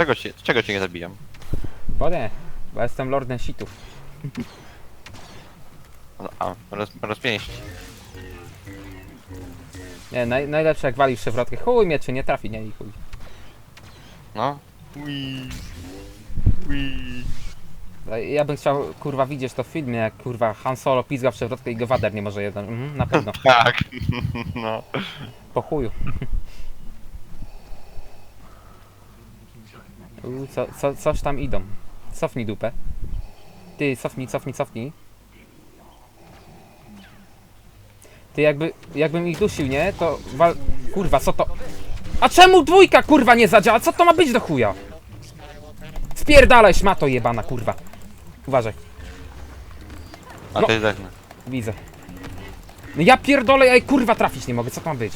Czego cię, czego cię nie zabijam? Bo nie, bo jestem lordem sitów. No, A, roz, rozpięść. Nie, naj, najlepsze jak walisz przewrotkę. Chuj mnie, czy nie trafi, nie i chuj. No. Ui. Ui. Ja bym chciał, kurwa, widzieć to w filmie, jak kurwa Han Solo pizga w przewrotkę i go Wader nie może jeden. Mhm, na pewno. Tak. No. Po chuju. U, co, co, coś tam idą. Cofnij dupę. Ty, cofnij, cofnij, cofnij. Ty jakby, jakbym ich dusił, nie? To wal... Kurwa, co to? A czemu dwójka, kurwa, nie zadziała? Co to ma być do chuja? Spierdalaj, szmato jebana, kurwa. Uważaj, A No. to jest widzę. No ja pierdolę, ja jej, kurwa trafić nie mogę, co to ma być?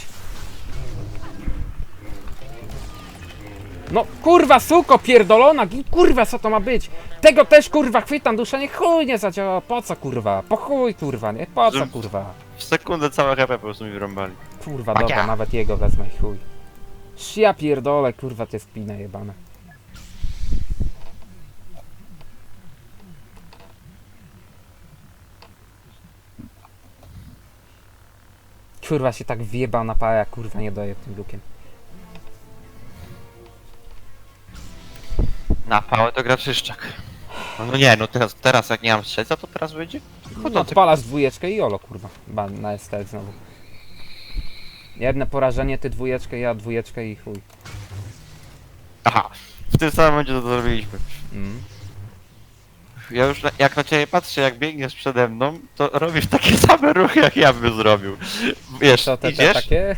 No kurwa suko pierdolona, kurwa co to ma być? Tego też kurwa chwytam duszę, nie chuj nie zadziała, po co kurwa? Po chuj kurwa, nie? Po co kurwa? W sekundę całe HP po prostu mi wyrąbali. Kurwa dobra, nawet jego wezmę i chuj. Sz, Ja pierdolę, kurwa to jest kpina jebana. Kurwa się tak wjebał na pałę, jak kurwa nie doje tym lukiem. Na pałę to gra czyszczak. No, nie, no teraz, teraz jak nie mam strzelca, to teraz będzie? No ty- odpalasz dwójeczkę i olo kurwa. Ba, na ST znowu. Jedne porażenie, ty dwójeczkę, ja dwójeczkę i chuj. Aha. W tym samym momencie to zrobiliśmy. Mm. Ja już na, jak na ciebie patrzę, jak biegniesz przede mną, to robisz takie same ruchy, jak ja bym zrobił. Wiesz, Co te, te idziesz, takie?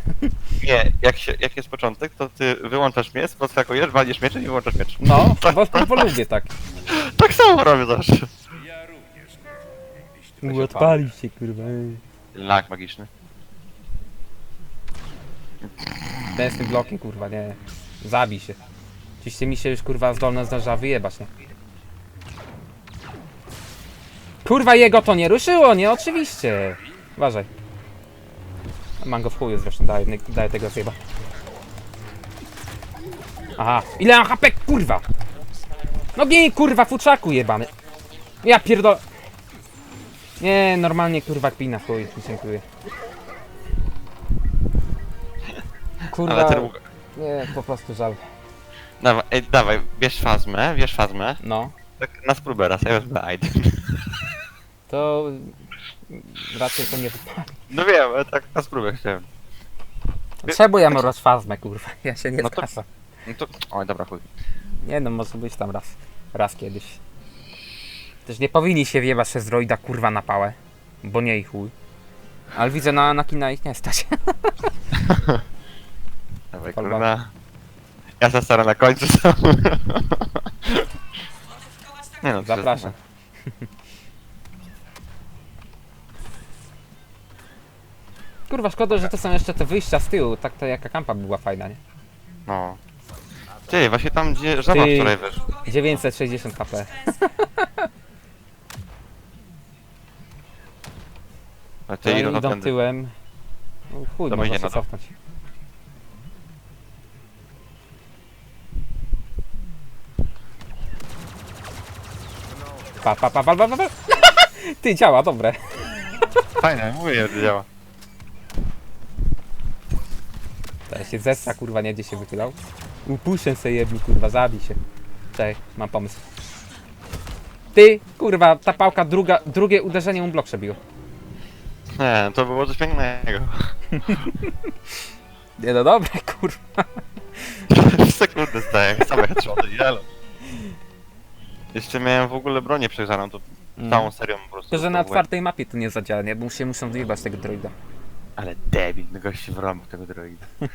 Nie, jak, się, jak jest początek, to ty wyłączasz miecz, podskakujesz, walisz mieczem i wyłączasz miecz. No, bo, bo lubię tak. Tak samo robię zawsze. Odpalił się kurwa. Lag magiczny. Ten z tym blokiem kurwa, nie. Zabij się. Oczywiście mi się już kurwa zdolne zdarza wyjebać, nie? Kurwa jego to nie ruszyło, nie? Oczywiście. Uważaj. Mam go w chuju zresztą, daj, daj tego zjeba. Aha, ile mam HP, kurwa! No gej, kurwa, futrzaku jebany. Ja pierdol... Nie, normalnie kurwa kpina, chuj, dziękuję. Kurwa, Ale ten łuk... nie, po prostu żal. Dawaj, ej, dawaj, bierz fazmę, bierz fazmę. No, Tak na spróbę raz, ja wezmę Aiden. to raczej to nie wypali. No wiem, ale tak na spróbę chciałem. Mam rozfazmę, kurwa? Ja się nie No to- zgadzam. No to... Oj, dobra, chuj. Nie no, może być tam raz. Raz kiedyś. Też nie powinni się wjebać przez droida kurwa na pałę. Bo nie i chuj. Ale widzę na, na kina ich nie stać. Dawaj, Falba. kurwa. Ja się staram na końcu sam. Nie no, to Zapraszam. Kurwa, szkoda, że to są jeszcze te wyjścia z tyłu. Tak to jaka kampa była fajna, nie? No. Ty, właśnie tam gdzie żaba Ty. wczoraj wiesz. 960 kp. A To ty oni idą idą tędy. tyłem. No, chuj, można się na cofnąć. Pa, pa, pa, pa, pa, pa, pa. Ty, działa, dobre. Fajne, mówię, że działa. Teraz się zestra, kurwa, nie gdzie się wychylał. Upuszczę se jedni, kurwa, zabij się. Cześć, mam pomysł. Ty, kurwa, ta pałka, druga, drugie uderzenie mu blok przebiło. Nie, to było coś pięknego. Nie no dobre, kurwa. W sekundę stałem, same headshoty, jelo. Jeszcze miałem w ogóle bronię przegrzaną, to całą serią po prostu. To, że na otwartej mapie to nie zadziała, nie? Bo się muszą wyjebać tego droida. Ale debil, no gości w rąb tego droida.